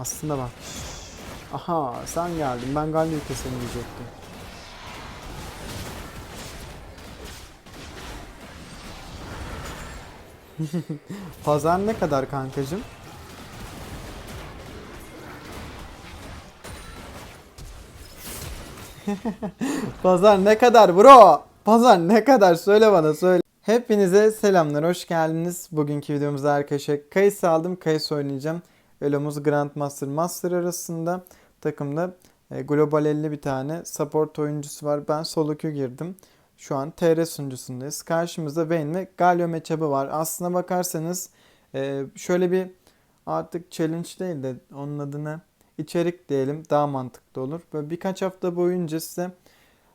Aslında bak. Aha sen geldin. Ben Galio'yu kesemeyecektim. Pazar ne kadar kankacım? Pazar ne kadar bro? Pazar ne kadar? Söyle bana söyle. Hepinize selamlar, hoş geldiniz. Bugünkü videomuzda arkadaşlar kayısı aldım, kayısı oynayacağım. Elomuz Grandmaster Master arasında takımda e, Global 50 bir tane support oyuncusu var. Ben solo girdim. Şu an TR sunucusundayız. Karşımızda Vayne ve Galio matchup'ı var. Aslına bakarsanız e, şöyle bir artık challenge değil de onun adına içerik diyelim daha mantıklı olur. Böyle birkaç hafta boyunca size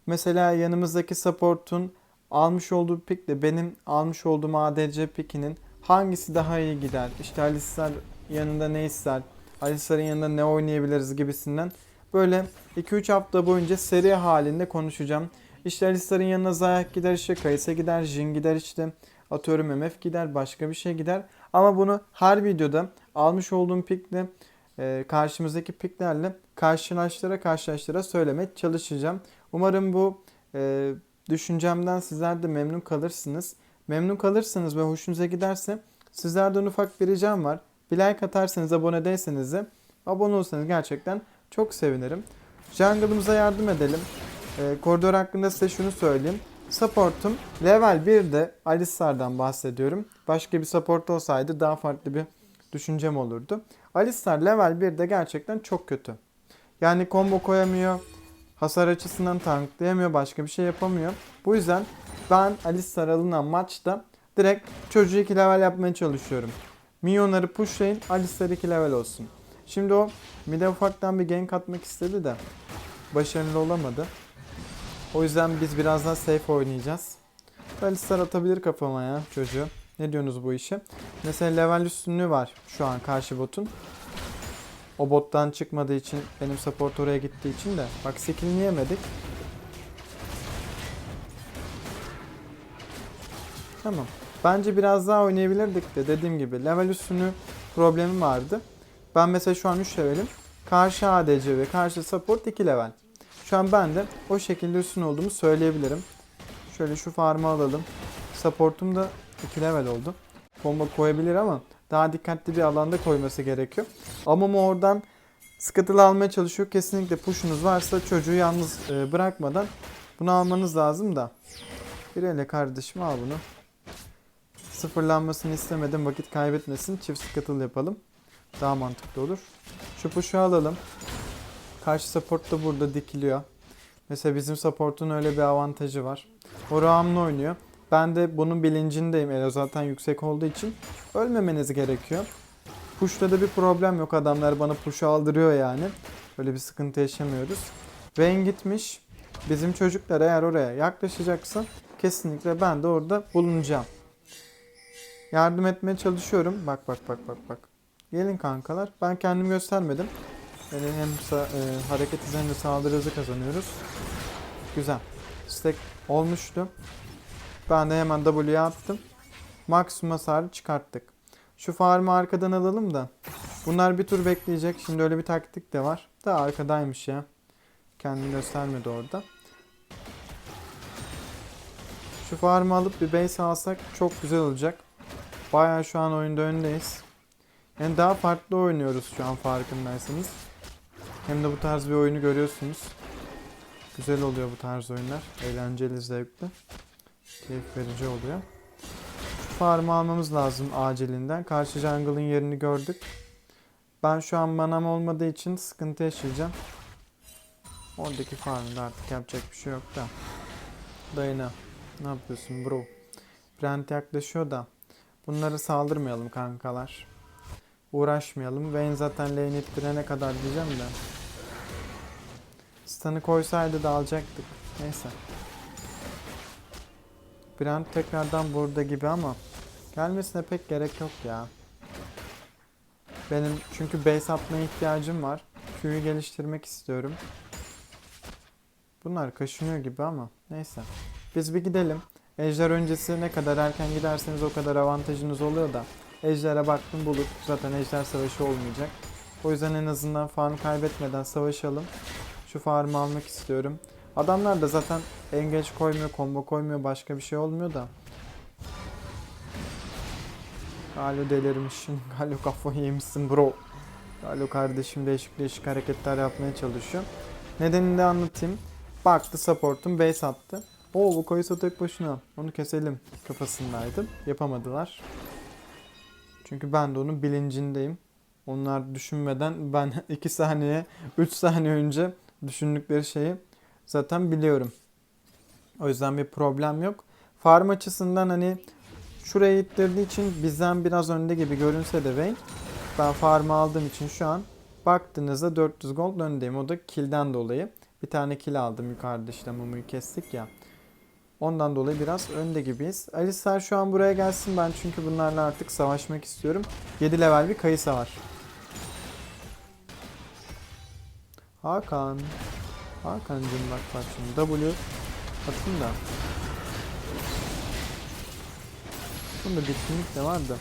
mesela yanımızdaki support'un almış olduğu pickle benim almış olduğum ADC pickinin hangisi daha iyi gider? İşte Alistar yanında ne ister? Alistar'ın yanında ne oynayabiliriz gibisinden böyle 2-3 hafta boyunca seri halinde konuşacağım. İşte Alistar'ın yanına Zayak gider, işte Kayısa gider, Jin gider işte atıyorum MF gider, başka bir şey gider. Ama bunu her videoda almış olduğum pickle e, karşımızdaki picklerle karşılaştıra karşılaştıra söylemeye çalışacağım. Umarım bu e, düşüncemden sizler de memnun kalırsınız. Memnun kalırsınız ve hoşunuza giderse sizlerden ufak bir ricam var. Bir like atarsanız, abone değilseniz de abone olsanız gerçekten çok sevinirim. Jungle'ımıza yardım edelim. E, koridor hakkında size şunu söyleyeyim. Support'um level 1'de Alistar'dan bahsediyorum. Başka bir support olsaydı daha farklı bir düşüncem olurdu. Alistar level 1'de gerçekten çok kötü. Yani combo koyamıyor, hasar açısından tanklayamıyor, başka bir şey yapamıyor. Bu yüzden ben Alistar alınan maçta direkt çocuğu 2 level yapmaya çalışıyorum. Minyonları pushlayın, Alistar 2 level olsun. Şimdi o mide ufaktan bir gank atmak istedi de başarılı olamadı. O yüzden biz biraz daha safe oynayacağız. Alistar atabilir kafama ya çocuğu. Ne diyorsunuz bu işe? Mesela level üstünlüğü var şu an karşı botun. O bottan çıkmadığı için benim support oraya gittiği için de. Bak skillini yemedik. Tamam. Bence biraz daha oynayabilirdik de dediğim gibi level üstünlüğü problemi vardı. Ben mesela şu an 3 levelim. Karşı ADC ve karşı support 2 level. Şu an ben de o şekilde üstün olduğumu söyleyebilirim. Şöyle şu farmı alalım. Supportum da 2 level oldu. Bomba koyabilir ama daha dikkatli bir alanda koyması gerekiyor. Ama o oradan sıkıntılı almaya çalışıyor. Kesinlikle push'unuz varsa çocuğu yalnız e, bırakmadan bunu almanız lazım da. Bir ele kardeşim al bunu. Sıfırlanmasını istemedim. Vakit kaybetmesin. Çift scuttle yapalım. Daha mantıklı olur. Şu push'u alalım. Karşı support da burada dikiliyor. Mesela bizim support'un öyle bir avantajı var. O Raam'la oynuyor. Ben de bunun bilincindeyim. Elo zaten yüksek olduğu için ölmemeniz gerekiyor. Push'ta da bir problem yok. Adamlar bana push'u aldırıyor yani. Böyle bir sıkıntı yaşamıyoruz. Vayne gitmiş. Bizim çocuklar eğer oraya yaklaşacaksa kesinlikle ben de orada bulunacağım. Yardım etmeye çalışıyorum. Bak bak bak bak bak. Gelin kankalar. Ben kendimi göstermedim. Yani hem sa- e, hareket hızı hem de saldırı hızı kazanıyoruz. Güzel. Stack olmuştu. Ben de hemen W'ye attım. Maksimum hasarı çıkarttık. Şu farmı arkadan alalım da. Bunlar bir tur bekleyecek. Şimdi öyle bir taktik de var. Da arkadaymış ya. Kendini göstermedi orada. Şu farmı alıp bir base alsak çok güzel olacak. Bayağı şu an oyunda öndeyiz. Yani daha farklı oynuyoruz şu an farkındaysanız. Hem de bu tarz bir oyunu görüyorsunuz. Güzel oluyor bu tarz oyunlar. Eğlenceli, zevkli. Keyif verici oluyor. Şu farmı almamız lazım acilinden. Karşı jungle'ın yerini gördük. Ben şu an manam olmadığı için sıkıntı yaşayacağım. Oradaki farmda artık yapacak bir şey yok da. Dayına. Ne yapıyorsun bro? Brent yaklaşıyor da. Bunları saldırmayalım kankalar. Uğraşmayalım. Vayne zaten lane ittirene kadar diyeceğim de. Stun'ı koysaydı da alacaktık. Neyse. Brand tekrardan burada gibi ama gelmesine pek gerek yok ya. Benim çünkü base atmaya ihtiyacım var. Q'yu geliştirmek istiyorum. Bunlar kaşınıyor gibi ama neyse. Biz bir gidelim. Ejder öncesi ne kadar erken giderseniz o kadar avantajınız oluyor da. Ejder'e baktım bulut. Zaten ejder savaşı olmayacak. O yüzden en azından farm kaybetmeden savaşalım. Şu farmı almak istiyorum. Adamlar da zaten engage koymuyor, combo koymuyor, başka bir şey olmuyor da. Galo delirmişsin. Galo kafayı yemişsin bro. Galo kardeşim değişik değişik hareketler yapmaya çalışıyor. Nedenini de anlatayım. Baktı support'um base attı. Oo bu Kai'Sa tek başına. Onu keselim kafasındaydım. Yapamadılar. Çünkü ben de onun bilincindeyim. Onlar düşünmeden ben 2 saniye, 3 saniye önce düşündükleri şeyi zaten biliyorum. O yüzden bir problem yok. Farm açısından hani şuraya ittirdiği için bizden biraz önde gibi görünse de Vayne ben farmı aldığım için şu an baktığınızda 400 gold öndeyim. O da kill'den dolayı. Bir tane kill aldım yukarıda işte Mumu'yu kestik ya. Ondan dolayı biraz önde gibiyiz. Alistar şu an buraya gelsin ben çünkü bunlarla artık savaşmak istiyorum. 7 level bir kayısa var. Hakan. Hakan'cım bak bak şimdi W atın da. Bunda bitkinlik de var da.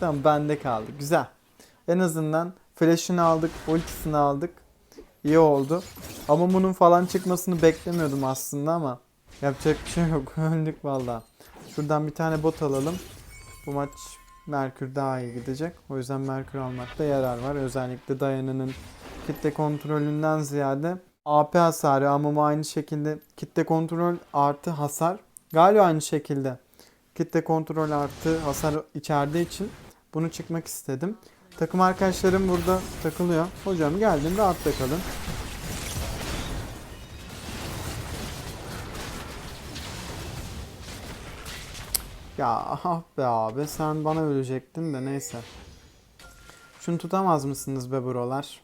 Tamam bende kaldı. Güzel. En azından flash'ını aldık, ultisini aldık. İyi oldu. Ama bunun falan çıkmasını beklemiyordum aslında ama yapacak bir şey yok. Öldük valla. Şuradan bir tane bot alalım. Bu maç Merkür daha iyi gidecek. O yüzden Merkür almakta yarar var. Özellikle dayanının kitle kontrolünden ziyade AP hasarı ama aynı şekilde kitle kontrol artı hasar. Galiba aynı şekilde kitle kontrol artı hasar içerdiği için bunu çıkmak istedim. Takım arkadaşlarım burada takılıyor. Hocam geldin rahat kalın. Ya ah be abi sen bana ölecektin de neyse. Şunu tutamaz mısınız be brolar?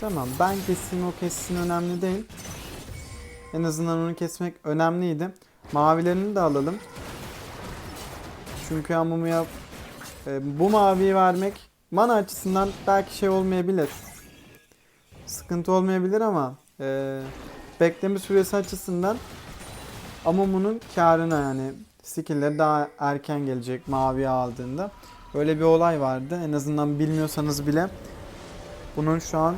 Tamam ben kessin o kessin önemli değil. En azından onu kesmek önemliydi. Mavilerini de alalım. Çünkü Amumu'ya e, bu maviyi vermek mana açısından belki şey olmayabilir. Sıkıntı olmayabilir ama e, bekleme süresi açısından Amumu'nun karına yani skill'leri daha erken gelecek mavi aldığında. Öyle bir olay vardı. En azından bilmiyorsanız bile bunun şu an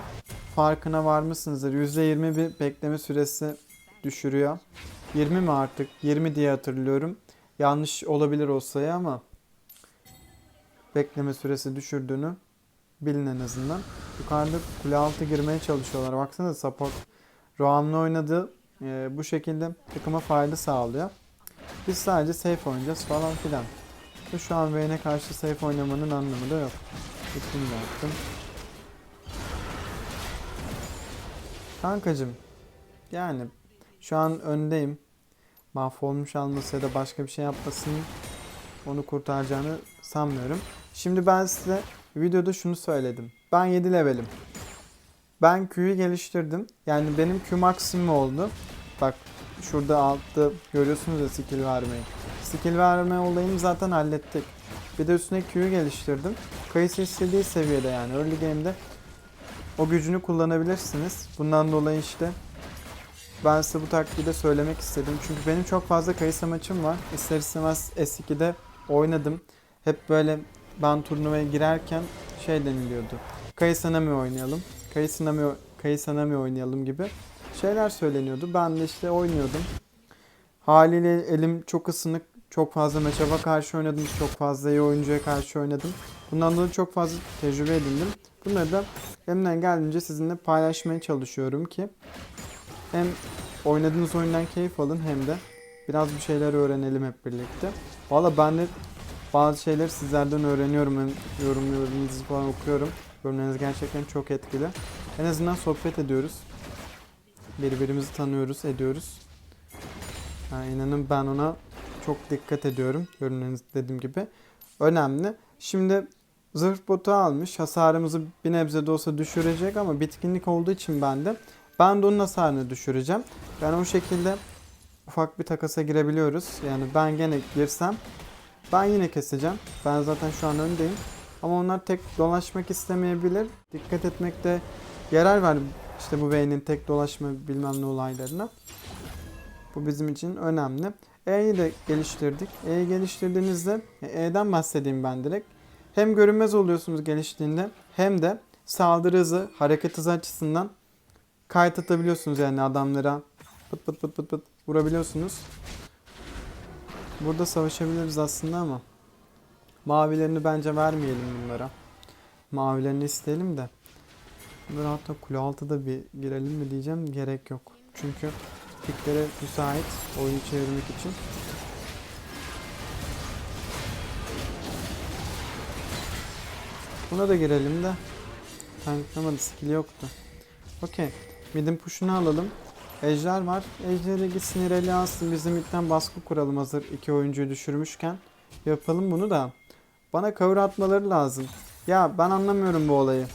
farkına varmışsınızdır. %20 bir bekleme süresi düşürüyor. 20 mi artık? 20 diye hatırlıyorum. Yanlış olabilir o sayı ama bekleme süresi düşürdüğünü bilin en azından. Yukarıda kule altı girmeye çalışıyorlar. Baksana support Roam'la oynadığı e, bu şekilde takıma fayda sağlıyor. Biz sadece safe oynayacağız falan filan. Ve şu an Vayne'e karşı safe oynamanın anlamı da yok. Gittim yaptım. Kankacım yani şu an öndeyim. Mahvolmuş alması ya da başka bir şey yapmasının onu kurtaracağını sanmıyorum. Şimdi ben size videoda şunu söyledim. Ben 7 levelim. Ben Q'yu geliştirdim. Yani benim Q maksimum oldu. Bak şurada altta görüyorsunuz ya skill vermeyi. Skill verme olayını zaten hallettik. Bir de üstüne Q'yu geliştirdim. Kayısı istediği seviyede yani early game'de o gücünü kullanabilirsiniz. Bundan dolayı işte ben size bu taktiği de söylemek istedim. Çünkü benim çok fazla Kayısa maçım var. İster istemez S2'de oynadım. Hep böyle ben turnuvaya girerken şey deniliyordu. Kayısa Nami oynayalım. Kayısa Nami, Kayısa Nami oynayalım gibi şeyler söyleniyordu. Ben de işte oynuyordum. Haliyle elim çok ısınık. Çok fazla matchup'a karşı oynadım. Çok fazla iyi oyuncuya karşı oynadım. Bundan dolayı çok fazla tecrübe edindim. Bunları da elimden geldiğince sizinle paylaşmaya çalışıyorum ki hem oynadığınız oyundan keyif alın hem de biraz bir şeyler öğrenelim hep birlikte. Valla ben de bazı şeyleri sizlerden öğreniyorum. Hem yorumlarınızı falan okuyorum. Yorumlarınız gerçekten çok etkili. En azından sohbet ediyoruz. Birbirimizi tanıyoruz, ediyoruz. Yani inanın ben ona çok dikkat ediyorum. Yorumlarınız dediğim gibi. Önemli. Şimdi zırh botu almış. Hasarımızı bir nebze de olsa düşürecek ama bitkinlik olduğu için bende. Ben de onun hasarını düşüreceğim. Yani o şekilde ufak bir takasa girebiliyoruz. Yani ben gene girsem ben yine keseceğim. Ben zaten şu an öndeyim. Ama onlar tek dolaşmak istemeyebilir. Dikkat etmekte yarar var. İşte bu Vayne'in tek dolaşma bilmem ne olaylarına. Bu bizim için önemli. E'yi de geliştirdik. E'yi geliştirdiğinizde E'den bahsedeyim ben direkt. Hem görünmez oluyorsunuz geliştiğinde hem de saldırı hızı, hareket hızı açısından kayıt atabiliyorsunuz yani adamlara. Pıt pıt pıt pıt pıt vurabiliyorsunuz. Burada savaşabiliriz aslında ama mavilerini bence vermeyelim bunlara. Mavilerini isteyelim de. Bunları hatta kule altıda bir girelim mi diyeceğim. Gerek yok. Çünkü piklere müsait oyunu çevirmek için. Buna da girelim de. Tanklamadı. Skill yoktu. Okey. Midin push'unu alalım. Ejder var. Ejder'e gitsin ileri alsın. Bizim ilkten baskı kuralım hazır iki oyuncuyu düşürmüşken. Yapalım bunu da. Bana cover atmaları lazım. Ya ben anlamıyorum bu olayı.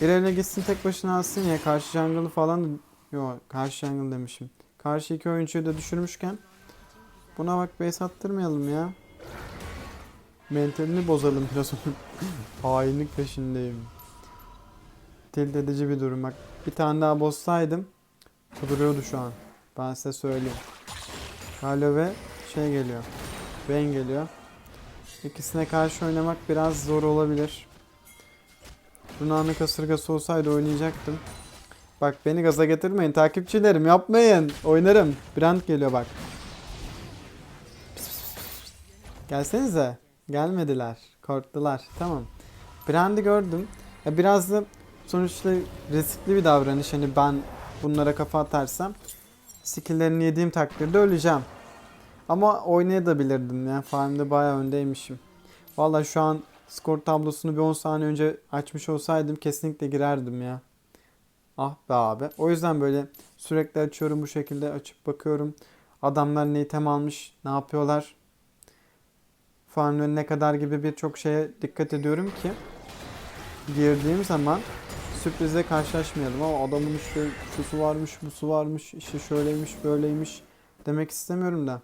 İleri gitsin tek başına alsın ya. Karşı jungle'ı falan... Yok karşı jungle demişim. Karşı iki oyuncuyu da düşürmüşken. Buna bak base attırmayalım ya. Mentalini bozalım biraz. Hainlik peşindeyim. Tilt edici bir durum bak. Bir tane daha bozsaydım kuduruyordu şu an. Ben size söyleyeyim. Halo ve şey geliyor. Ben geliyor. İkisine karşı oynamak biraz zor olabilir. Runa'nın kasırgası olsaydı oynayacaktım. Bak beni gaza getirmeyin takipçilerim yapmayın. Oynarım. Brand geliyor bak. Gelsenize. Gelmediler. Korktular. Tamam. Brand'i gördüm. Ya biraz da sonuçta riskli bir davranış. Hani ben bunlara kafa atarsam skill'lerini yediğim takdirde öleceğim. Ama oynayabilirdim ya. Farm'da bayağı öndeymişim. Vallahi şu an skor tablosunu bir 10 saniye önce açmış olsaydım kesinlikle girerdim ya. Ah be abi. O yüzden böyle sürekli açıyorum bu şekilde açıp bakıyorum. Adamlar ne item almış, ne yapıyorlar. Farmların ne kadar gibi birçok şeye dikkat ediyorum ki girdiğim zaman sürprize karşılaşmayalım ama adamın işte şusu varmış, busu varmış, işte şöyleymiş, böyleymiş demek istemiyorum da.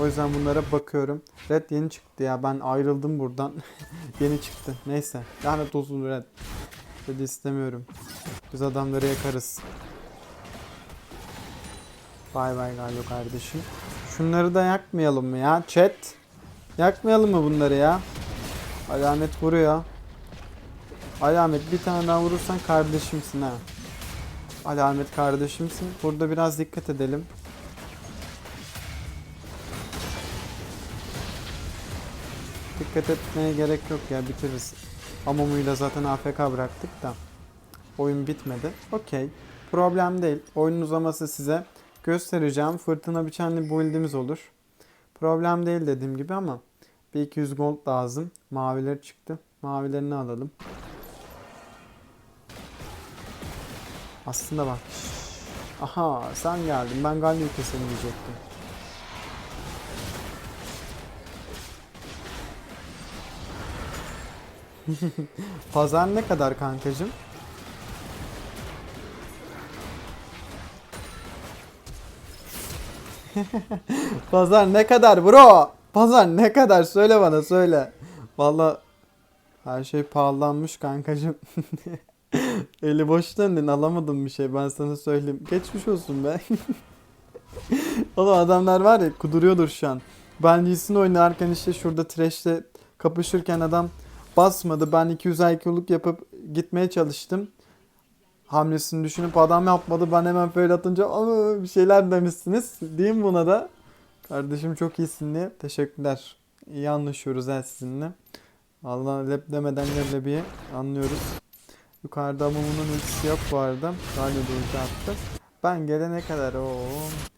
O yüzden bunlara bakıyorum. Red yeni çıktı ya. Ben ayrıldım buradan. yeni çıktı. Neyse. Lanet olsun Red. Red istemiyorum. Biz adamları yakarız. Bay bay Galio kardeşim. Şunları da yakmayalım mı ya? Chat. Yakmayalım mı bunları ya? Alamet vuruyor. Alamet bir tane daha vurursan kardeşimsin ha. Alamet kardeşimsin. Burada biraz dikkat edelim. Dikkat etmeye gerek yok ya bitiririz. Amumu'yla zaten AFK bıraktık da. Oyun bitmedi. Okey. Problem değil. Oyunun uzaması size göstereceğim. Fırtına biçenli build'imiz olur. Problem değil dediğim gibi ama bir 200 gold lazım. Maviler çıktı. Mavilerini alalım. Aslında bak. Aha sen geldin. Ben Galio'yu keselim diyecektim. Pazar ne kadar kankacım? Pazar ne kadar bro? Pazar ne kadar? Söyle bana söyle. Valla her şey pahalanmış kankacım. Eli boş döndün alamadım bir şey ben sana söyleyeyim. Geçmiş olsun be. Oğlum adamlar var ya kuduruyordur şu an. Ben Lee Sin oynarken işte şurada trash'te kapışırken adam basmadı. Ben 200 IQ'luk yapıp gitmeye çalıştım. Hamlesini düşünüp adam yapmadı. Ben hemen böyle atınca "Aa, bir şeyler demişsiniz. Diyeyim buna da. Kardeşim çok iyisin diye. Teşekkürler. İyi anlaşıyoruz ha sizinle. Vallahi lep demeden leblebiye anlıyoruz. Yukarıda Mumu'nun ultisi yok bu arada. Galio ulti attı. Ben gelene kadar o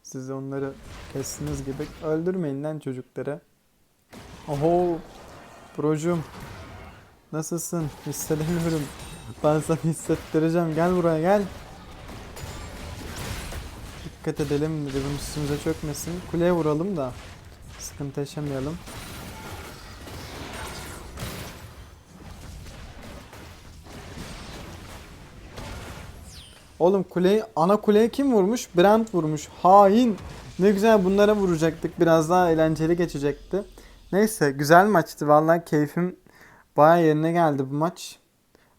siz onları kestiniz gibi öldürmeyin lan çocukları. Oho Brocum Nasılsın? Hissedemiyorum. Ben sana hissettireceğim. Gel buraya gel. Dikkat edelim. Ribim üstümüze çökmesin. Kuleye vuralım da. Sıkıntı yaşamayalım. Oğlum kuleyi, ana kuleye kim vurmuş? Brand vurmuş. Hain. Ne güzel bunlara vuracaktık. Biraz daha eğlenceli geçecekti. Neyse güzel maçtı. Vallahi keyfim baya yerine geldi bu maç.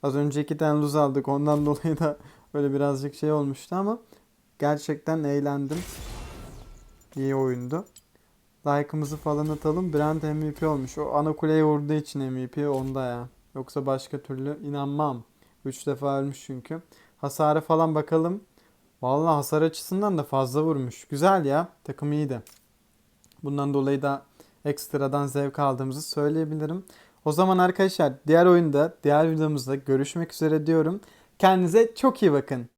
Az önce iki tane lose aldık. Ondan dolayı da böyle birazcık şey olmuştu ama gerçekten eğlendim. İyi oyundu. Like'ımızı falan atalım. Brand MVP olmuş. O ana kuleye vurduğu için MVP onda ya. Yoksa başka türlü inanmam. 3 defa ölmüş çünkü. Hasara falan bakalım. Vallahi hasar açısından da fazla vurmuş. Güzel ya. Takım iyiydi. Bundan dolayı da ekstradan zevk aldığımızı söyleyebilirim. O zaman arkadaşlar diğer oyunda, diğer videomuzda görüşmek üzere diyorum. Kendinize çok iyi bakın.